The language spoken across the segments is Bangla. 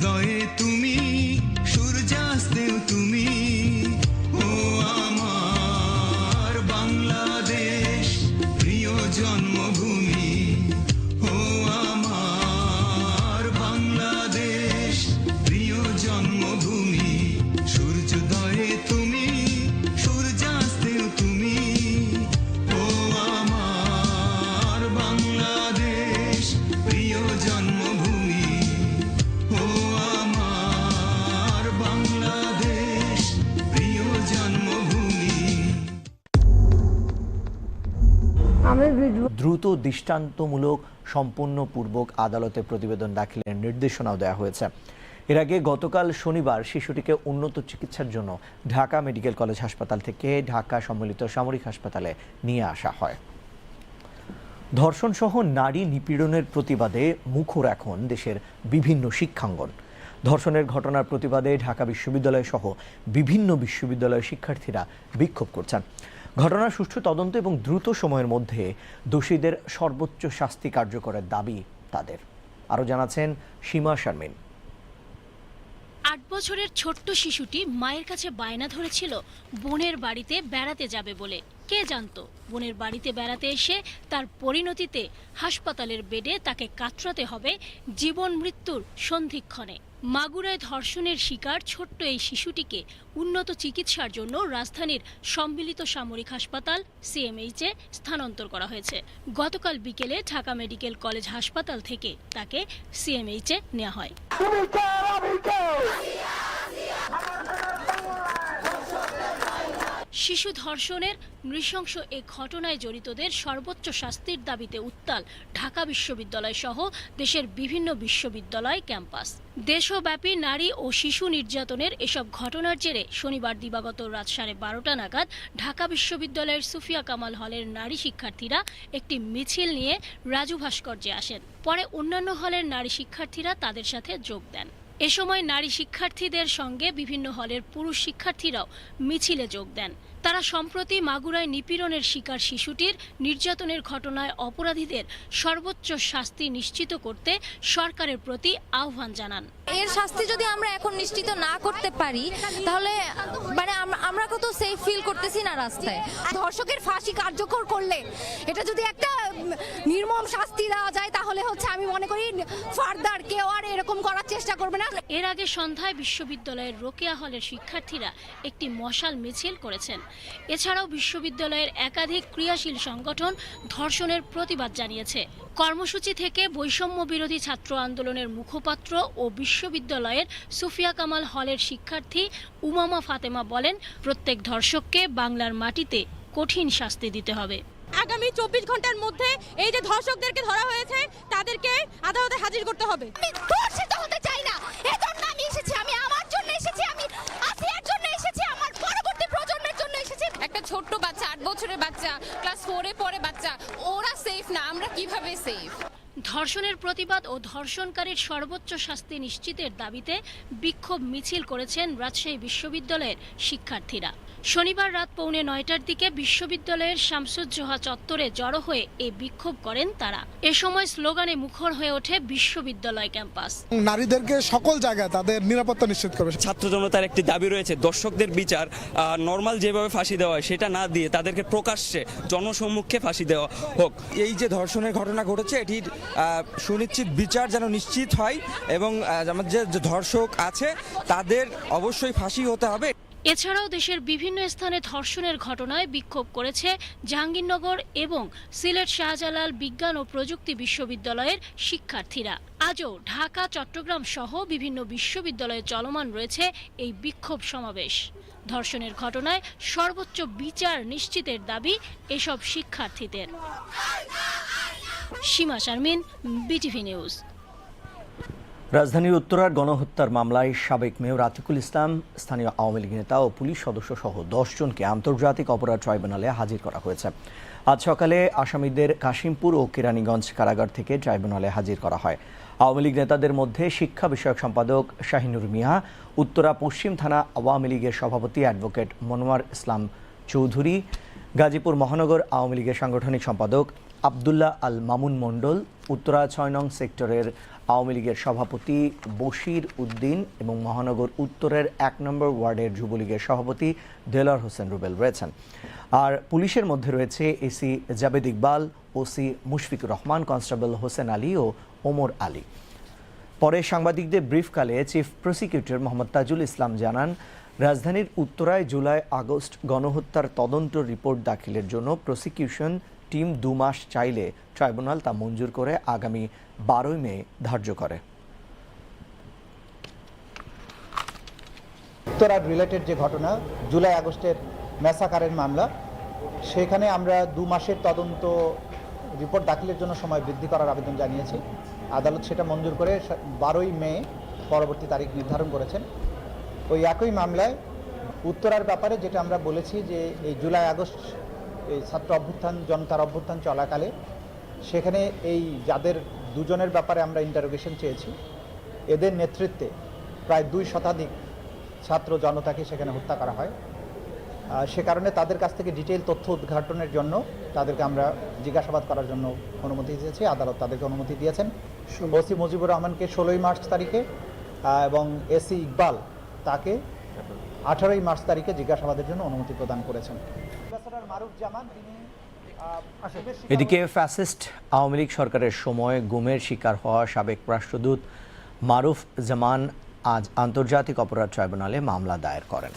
সূর্যোদয়ে তুমি দ্রুত দৃষ্টান্তমূলক সম্পূর্ণপূর্বক আদালতে প্রতিবেদন দাখিলের নির্দেশনাও দেওয়া হয়েছে। এর আগে গতকাল শনিবার শিশুটিকে উন্নত চিকিৎসার জন্য ঢাকা মেডিকেল কলেজ হাসপাতাল থেকে ঢাকা সম্মিলিত সামরিক হাসপাতালে নিয়ে আসা হয়। ধর্ষণ সহ নারী নিপীড়নের প্রতিবাদে মুখর এখন দেশের বিভিন্ন শিক্ষাঙ্গন। ধর্ষণের ঘটনার প্রতিবাদে ঢাকা বিশ্ববিদ্যালয় সহ বিভিন্ন বিশ্ববিদ্যালয়ের শিক্ষার্থীরা বিক্ষোভ করছেন। ঘটনার সুষ্ঠু তদন্ত এবং দ্রুত সময়ের মধ্যে দোষীদের সর্বোচ্চ শাস্তি কার্যকরের দাবি তাদের। আরও জানাচ্ছেন সীমা শারমিন। আট বছরের ছোট্ট শিশুটি মায়ের কাছে বায়না ধরেছিল, বোনের বাড়িতে বেড়াতে যাবে বলে। কে জানতো? বোনের বাড়িতে বেড়াতে এসে তার পরিণতিতে হাসপাতালের বেডে তাকে কাতরাতে হবে জীবন মৃত্যুর সন্ধিক্ষণে। মাগুরায় ধর্ষণের শিকার ছোট্ট এই শিশুটিকে উন্নত চিকিৎসার জন্য রাজধানীর সম্মিলিত সামরিক হাসপাতাল সিএমএইচে স্থানান্তর করা হয়েছে। গতকাল বিকেলে ঢাকা মেডিকেল কলেজ হাসপাতাল থেকে তাকে সিএমএইচে নেওয়া হয়। শিশু ধর্ষণের নৃশংস এ ঘটনায় জড়িতদের সর্বোচ্চ শাস্তির দাবিতে উত্তাল ঢাকা বিশ্ববিদ্যালয় সহ দেশের বিভিন্ন বিশ্ববিদ্যালয় ক্যাম্পাস। দেশব্যাপী নারী ও শিশু নির্যাতনের এসব ঘটনার জেরে শনিবার দিবাগত রাত সাড়ে বারোটা নাগাদ ঢাকা বিশ্ববিদ্যালয়ের সুফিয়া কামাল হলের নারী শিক্ষার্থীরা একটি মিছিল নিয়ে রাজু ভাস্কর্যে আসেন। পরে অন্যান্য হলের নারী শিক্ষার্থীরা তাদের সাথে যোগ দেন। এ সময় নারী শিক্ষার্থীদের সঙ্গে বিভিন্ন হলের পুরুষ শিক্ষার্থীরাও মিছিলে যোগ দেন। তারা সম্প্রতি মাগুরায় নিপীড়নের শিকার শিশুটির নির্যাতনের ঘটনায় অপরাধীদের সর্বোচ্চ শাস্তি নিশ্চিত করতে সরকারের প্রতি আহ্বান জানান। এর শাস্তি যদি আমরা এখন নিশ্চিত না করতে পারি তাহলে মানে আম- আমরা কত সেফ ফিল করতেছি না রাস্তায়। ধর্ষকের ফাঁসি কার্যকর করলে এটা যদি একটা নির্মম শাস্তি দেওয়া যায় তাহলে হচ্ছে আমি মনে করি ফার্দার কেউ আর এরকম করার চেষ্টা করবে না। এর আগে সন্ধ্যায় বিশ্ববিদ্যালয়ের রোকেয়া হলের শিক্ষার্থীরা একটি মশাল মিছিল করেছেন। এছাড়াও বিশ্ববিদ্যালয়ের একাধিক ক্রিয়াশীল সংগঠন ধর্ষণের প্রতিবাদ জানিয়েছে। কর্মসূচি থেকে বৈষম্য বিরোধী ছাত্র আন্দোলনের মুখপাত্র ও বিশ্ববিদ্যালয়ের সুফিয়া কামাল হলের শিক্ষার্থী উমামা ফাতেমা বলেন প্রত্যেক ধর্ষককে বাংলার মাটিতে কঠিন শাস্তি দিতে হবে। আগামী চব্বিশ ঘণ্টার মধ্যে এই যে ধর্ষকদেরকে ধরা হয়েছে তাদেরকে আদালতে হাজির করতে হবে। একটা ছোট্ট বাচ্চা, আট বছরের বাচ্চা ক্লাস ফোরে পরে বাচ্চা, ওরা সেফ না, আমরা কীভাবে সেফ ধর্ষণের প্রতিবাদ ও ধর্ষণকারীর সর্বোচ্চ শাস্তি নিশ্চিতের দাবিতে বিক্ষোভ মিছিল করেছেন রাজশাহী বিশ্ববিদ্যালয়ের শিক্ষার্থীরা। শনিবার রাত পৌনে নয়টার দিকে বিশ্ববিদ্যালয়ের শামসুজ্জোহা চত্বরে জড়ো হয়ে এই বিক্ষোভ করেন তারা। এ সময় স্লোগানে মুখর হয়ে ওঠে বিশ্ববিদ্যালয় ক্যাম্পাস। নারীদেরকে সকল জায়গায় তাদের নিরাপত্তা নিশ্চিত করবে। ছাত্র জনতার একটি দাবি রয়েছে দর্শকদের বিচার নর্মাল যেভাবে ফাঁসি দেওয়া হয় সেটা না দিয়ে তাদেরকে প্রকাশ্যে জনসম্মুখে ফাঁসি দেওয়া হোক। এই যে ধর্ষণের ঘটনা ঘটেছে এটির সুনিশ্চিত বিচার যেন নিশ্চিত হয় এবং আমাদের যে ধর্ষক আছে, তাদের অবশ্যই ফাঁসি হতে হবে। এছাড়াও দেশের বিভিন্ন স্থানে ধর্ষণের ঘটনায় বিক্ষোভ করেছে জাহাঙ্গীরনগর এবং সিলেট শাহজালাল বিজ্ঞান ও প্রযুক্তি বিশ্ববিদ্যালয়ের শিক্ষার্থীরা। আজও ঢাকা, চট্টগ্রাম সহ বিভিন্ন বিশ্ববিদ্যালয়ে চলমান রয়েছে এই বিক্ষোভ সমাবেশ। ধর্ষণের ঘটনায় সর্বোচ্চ বিচার নিশ্চিতের দাবি এসব শিক্ষার্থীদের। Sima Sharmin, BTV news. রাজধানীর উত্তরার গণহত্যার মামলায় সাবেক মেয়র আতিকুল ইসলাম, স্থানীয় আওয়ামী লীগ নেতা ও পুলিশ সদস্য সহ দশ জনকে আন্তর্জাতিক অপরাধ ট্রাইব্যুনালে হাজির করা হয়েছে। আজ সকালে আসামিদের কাশিমপুর ও কেরানীগঞ্জ কারাগার থেকে ট্রাইব্যুনালে হাজির করা হয়। আওয়ামী লীগ নেতাদের মধ্যে শিক্ষা বিষয়ক সম্পাদক শাহিনুর মিয়া, উত্তরা পশ্চিম থানা আওয়ামী লীগের সভাপতি অ্যাডভোকেট মনোয়ার ইসলাম চৌধুরী, গাজীপুর মহানগর আওয়ামী লীগের সাংগঠনিক সম্পাদক আবদুল্লাহ আল মামুন মণ্ডল, উত্তরা ছয় নং সেক্টরের আওয়ামী লীগের সভাপতি বশির উদ্দিন এবং মহানগর উত্তরের এক নম্বর ওয়ার্ডের যুবলীগের সভাপতি দেলার হোসেন রুবেল রয়েছেন। আর পুলিশের মধ্যে রয়েছে AC Jabed Iqbal, OC Mushfiqur Rahman, constable Hossain Ali ও ওমর আলী। পরে সাংবাদিকদের ব্রিফকালে চিফ প্রসিকিউটর মোহাম্মদ তাজুল ইসলাম জানান, রাজধানীর উত্তরায় জুলাই আগস্ট গণহত্যার তদন্ত রিপোর্ট দাখিলের জন্য প্রসিকিউশন টিম দু মাস চাইলে ট্রাইব্যুনাল তা মঞ্জুর করে আগামী বারোই মে ধার্য করে। উত্তরার রিলেটেড যে ঘটনা, জুলাই আগস্টের ম্যাসাকারের মামলা, সেখানে আমরা দু মাসের তদন্ত রিপোর্ট দাখিলের জন্য সময় বৃদ্ধি করার আবেদন জানিয়েছি। আদালত সেটা মঞ্জুর করে বারোই মে পরবর্তী তারিখ নির্ধারণ করেছেন। ওই একই মামলায় উত্তরার ব্যাপারে যেটা আমরা বলেছি যে এই জুলাই আগস্ট এই ছাত্র অভ্যুত্থান জনতার অভ্যুত্থান চলাকালে সেখানে এই যাদের দুজনের ব্যাপারে আমরা ইন্টারোগেশন চেয়েছি এদের নেতৃত্বে প্রায় দুই শতাধিক ছাত্র জনতাকে সেখানে হত্যা করা হয়। সে কারণে তাদের কাছ থেকে ডিটেইল তথ্য উদ্ঘাটনের জন্য তাদেরকে আমরা জিজ্ঞাসাবাদ করার জন্য অনুমতি দিয়েছি আদালত তাদেরকে অনুমতি দিয়েছেন। ওসি মুজিবুর রহমানকে ষোলোই মার্চ তারিখে এবং এসি ইকবাল তাকে আঠারোই মার্চ তারিখে জিজ্ঞাসাবাদের জন্য অনুমতি প্রদান করেছেন। মারুফ জামান তিনি এদিকে ফ্যাসিস্ট আওয়ামী লীগ সরকারের সময় গুমের শিকার হওয়া সাবেক রাষ্ট্রদূত মারুফ জামান আজ আন্তর্জাতিক অপরাধ ট্রাইব্যুনালে মামলা দায়ের করেন।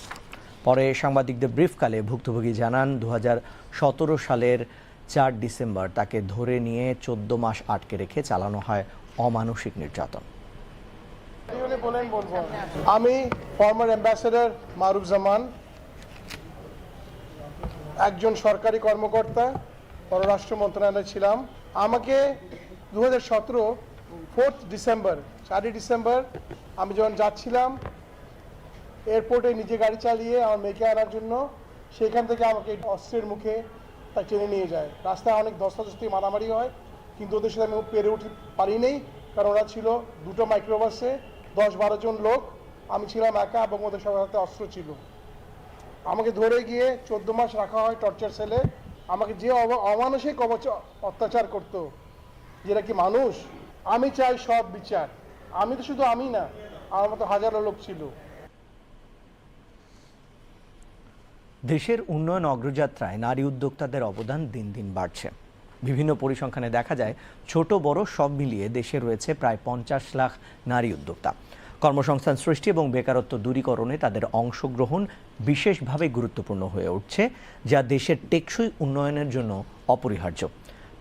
পরে সাংবাদিকদের ব্রিফকালে ভুক্তভোগী জানান দু হাজার সতেরো সালের চার ডিসেম্বর তাকে ধরে নিয়ে চোদ্দ মাস আটকে রেখে চালানো হয় অমানসিক নির্যাতন। আমি ফর্মার অ্যাম্বাসেডর মারুফ জামান একজন সরকারি কর্মকর্তা, পররাষ্ট্র মন্ত্রণালয়ে ছিলাম। আমাকে দু হাজার সতেরো ফোর্থ ডিসেম্বর চারই ডিসেম্বর আমি যখন যাচ্ছিলাম এয়ারপোর্টে নিজে গাড়ি চালিয়ে আমার মেয়েকে আনার জন্য, সেখান থেকে আমাকে অস্ত্রের মুখে তা টেনে নিয়ে যায়। রাস্তায় অনেক ধস্তাধস্তি, মারামারি হয়, কিন্তু ওদের সাথে আমি পেরে উঠতে পারিনি, কারণ ওরা ছিল দুটো মাইক্রোবাসে দশ বারো জন লোক। আমি ছিলাম একা এবং ওদের সবার হাতে অস্ত্র ছিল। আমাকে ধরে গিয়ে চোদ্দ মাস রাখা হয় টর্চার সেলে আমাকে যে অমানসিক অত্যাচার করতো, যেটা কি মানুষ? আমি চাই সব বিচার। আমি তো শুধু আমি না, আমার মতো হাজারো লোক ছিল। দেশের উন্নয়ন অগ্রযাত্রায় নারী উদ্যোক্তাদের অবদান দিন দিন বাড়ছে। বিভিন্ন পরিসংখ্যানে দেখা যায়, ছোট বড় সব মিলিয়ে দেশে রয়েছে প্রায় পঞ্চাশ লাখ নারী উদ্যোক্তা। কর্মসংস্থান সৃষ্টি এবং বেকারত্ব দূরীকরণে তাদের অংশগ্রহণ বিশেষভাবে গুরুত্বপূর্ণ হয়ে উঠছে, যা দেশের টেকসই উন্নয়নের জন্য অপরিহার্য।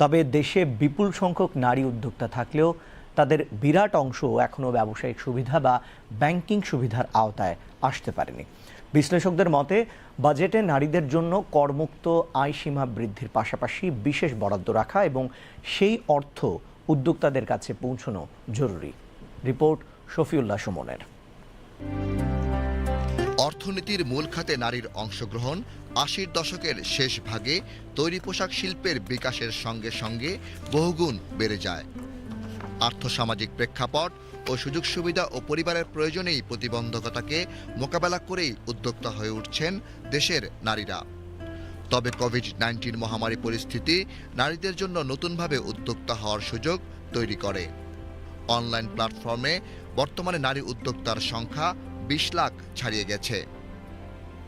তবে দেশে বিপুল সংখ্যক নারী উদ্যোক্তা থাকলেও তাদের বিরাট অংশ এখনও ব্যবসায়িক সুবিধা বা ব্যাংকিং সুবিধার আওতায় আসতে পারেনি। বিশ্লেষকদের মতে, বাজেটে নারীদের জন্য করমুক্ত আয় সীমা বৃদ্ধির পাশাপাশি বিশেষ বরাদ্দ রাখা এবং সেই অর্থ উদ্যোক্তাদের কাছে পৌঁছানো জরুরি। রিপোর্ট শফিউল্লাহ সুমনের। অর্থনীতির মূল খাতে নারীর অংশগ্রহণ আশির দশকের শেষ ভাগে তৈরি পোশাক শিল্পের বিকাশের সঙ্গে সঙ্গে বহুগুণ বেড়ে যায়। আর্থসামাজিক প্রেক্ষাপট ও সুযোগ সুবিধা ও পরিবারের প্রয়োজনেই প্রতিবন্ধকতাকে মোকাবেলা করেই উদ্যোক্তা হয়ে উঠছেন দেশের নারীরা। তবে কোভিড নাইন্টিন মহামারী পরিস্থিতি নারীদের জন্য নতুনভাবে উদ্যোক্তা হওয়ার সুযোগ তৈরি করে। অনলাইন প্ল্যাটফর্মে বর্তমানে নারী উদ্যোক্তার সংখ্যা বিশ লাখ ছাড়িয়ে গেছে।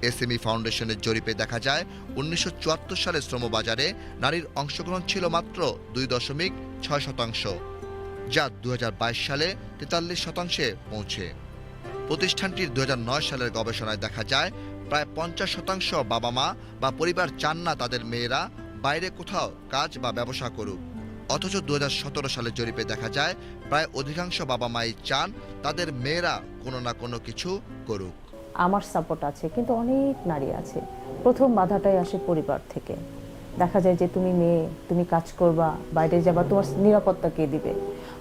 এসএমই ফাউন্ডেশনের জরিপে দেখা যায়, উনিশশো চুয়াত্তর সালে শ্রমবাজারে নারীর অংশগ্রহণ ছিল মাত্র দুই দশমিক ছয় শতাংশ, যা দু হাজার বাইশ সালে তেতাল্লিশ শতাংশে পৌঁছে। প্রতিষ্ঠানটির দু হাজার নয় সালের গবেষণায় দেখা যায়, প্রায় পঞ্চাশ শতাংশ বাবা মা বা পরিবার চান না তাদের মেয়েরা বাইরে কোথাও কাজ বা ব্যবসা করুক। অথচ দু সালের জরিপে দেখা যায়, প্রায় অধিকাংশ বাবা মাই চান তাদের মেয়েরা কোনো না কোনো কিছু করুক। আমার সাপোর্ট আছে, কিন্তু অনেক নারী আছে। প্রথম বাধাটাই আসে পরিবার থেকে। দেখা যায় যে তুমি মেয়ে, তুমি কাজ করবা, বাইরে যাবা, তোমার নিরাপত্তা কে দিবে?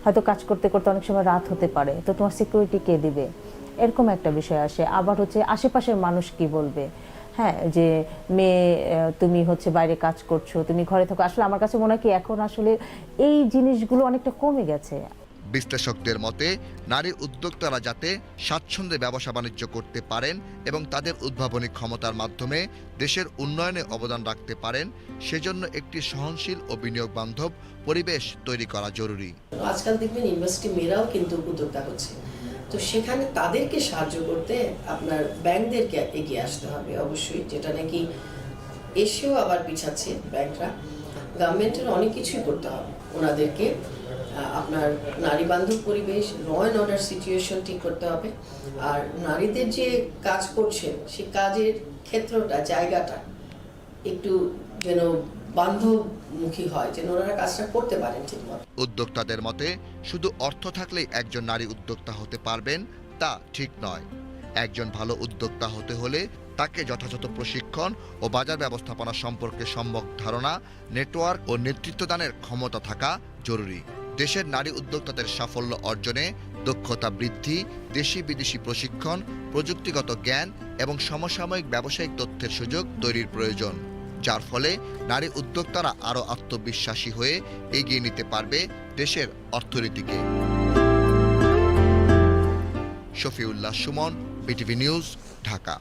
হয়তো কাজ করতে করতে অনেক সময় রাত হতে পারে, তো তোমার সিকিউরিটি কে দিবে? এরকম একটা বিষয় আসে। আবার হচ্ছে আশেপাশের মানুষ কি বলবে? হ্যাঁ যে মেয়ে তুমি হচ্ছে বাইরে কাজ করছ তুমি ঘরে থাকো। আসলে আমার কাছে মনে হয় কি এখন আসলে এই জিনিসগুলো অনেকটা কমে গেছে। বিশ্লেষকদের মতে নারী উদ্যোক্তারা যাতে স্বাচ্ছন্দ্যে ব্যবসা বাণিজ্য করতে পারেন এবং তাদের উদ্ভাবনী ক্ষমতার মাধ্যমে দেশের উন্নয়নে অবদান রাখতে পারেন সেজন্য একটি সহনশীল ও বিনিয়োগ বান্ধব পরিবেশ তৈরি করা জরুরি। আজকাল দেখবেন ইউনিভার্সিটি মেয়েরাও কিন্তু উদ্যোক্তা হচ্ছে। তো সেখানে তাদেরকে সাহায্য করতে আপনার ব্যাংকদেরকে এগিয়ে আসতে হবে অবশ্যই, যেটা নাকি এসেও আবার পিছাচ্ছে ব্যাংকরা। গভর্নমেন্টের অনেক কিছুই করতে হবে। ওনাদেরকে আপনার নারী বান্ধব পরিবেশ ল অ্যান্ড অর্ডার সিচুয়েশন ঠিক করতে হবে। আর নারীদের যে কাজ করছেন সে কাজের ক্ষেত্রটা, জায়গাটা একটু যেন বান্ধবমুখী হয় ওনারা কাজটা করতে পারেন ঠিকমতো। উদ্যোক্তাদের মতে, শুধু অর্থ থাকলেই একজন নারী উদ্যোক্তা হতে পারবেন তা ঠিক নয়। একজন ভালো উদ্যোক্তা হতে হলে তাকে যথাযথ প্রশিক্ষণ ও বাজার ব্যবস্থাপনা সম্পর্কে সম্যক ধারণা, নেটওয়ার্ক ও নেতৃত্বদানের ক্ষমতা থাকা জরুরি। দেশের নারী উদ্যোক্তাদের সাফল্য অর্জনে দক্ষতা বৃদ্ধি, দেশি বিদেশি প্রশিক্ষণ, প্রযুক্তিগত জ্ঞান এবং সমসাময়িক ব্যবসায়িক তথ্যের সুযোগ তৈরির প্রয়োজন। যার ফলে নারী উদ্যোক্তারা আরও আত্মবিশ্বাসী হয়ে এগিয়ে নিতে পারবে দেশের অর্থনীতিকে। Shafiullah Sumon, BTV news, Dhaka.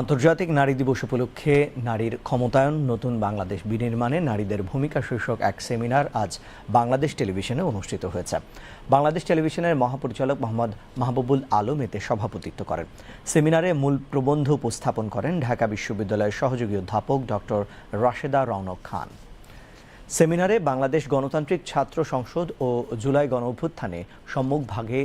আন্তর্জাতিক নারী দিবস উপলক্ষে নারীর ক্ষমতায়ন, নতুন বাংলাদেশ বিনির্মাণে নারীদের ভূমিকা শীর্ষক এক সেমিনার আজ বাংলাদেশ টেলিভিশনে অনুষ্ঠিত হয়েছে। বাংলাদেশ টেলিভিশনের মহাপরিচালক মোহাম্মদ মাহবুবুল আলম এতে সভাপতিত্ব করেন। সেমিনারে মূল প্রবন্ধ উপস্থাপন করেন ঢাকা বিশ্ববিদ্যালয়ের সহযোগী অধ্যাপক ডক্টর রাশেদা রৌনক খান। সেমিনারে বাংলাদেশ গণতান্ত্রিক ছাত্র সংসদ ও জুলাই গণ অভ্যুত্থানে সম্মুখভাগে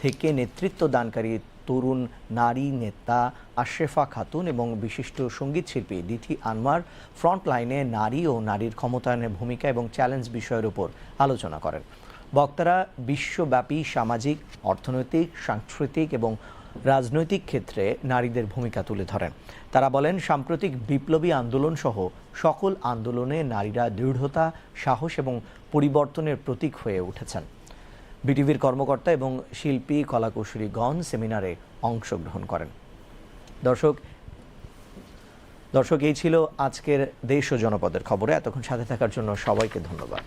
থেকে নেতৃত্ব দানকারী তরুণ নারী নেতা আশরেফা খাতুন এবং বিশিষ্ট সংগীত শিল্পী দিথি আনোয়ার ফ্রন্ট লাইনে নারী ও নারীর ক্ষমতায়নের ভূমিকা এবং চ্যালেঞ্জ বিষয়ের উপর আলোচনা করেন। বক্তারা বিশ্বব্যাপী সামাজিক, অর্থনৈতিক, সাংস্কৃতিক এবং রাজনৈতিক ক্ষেত্রে নারীদের ভূমিকা তুলে ধরেন। তারা বলেন, সাম্প্রতিক বিপ্লবী আন্দোলন সহ সকল আন্দোলনে নারীরা দৃঢ়তা, সাহস এবং পরিবর্তনের প্রতীক হয়ে উঠেছেন। বিটিভির কর্মকর্তা এবং শিল্পী কলাকুশলীগণ সেমিনারে অংশগ্রহণ করেন। দর্শক দর্শক, এই ছিল আজকের দেশ ও জনপদের খবরে। এতক্ষণ সাথে থাকার জন্য সবাইকে ধন্যবাদ।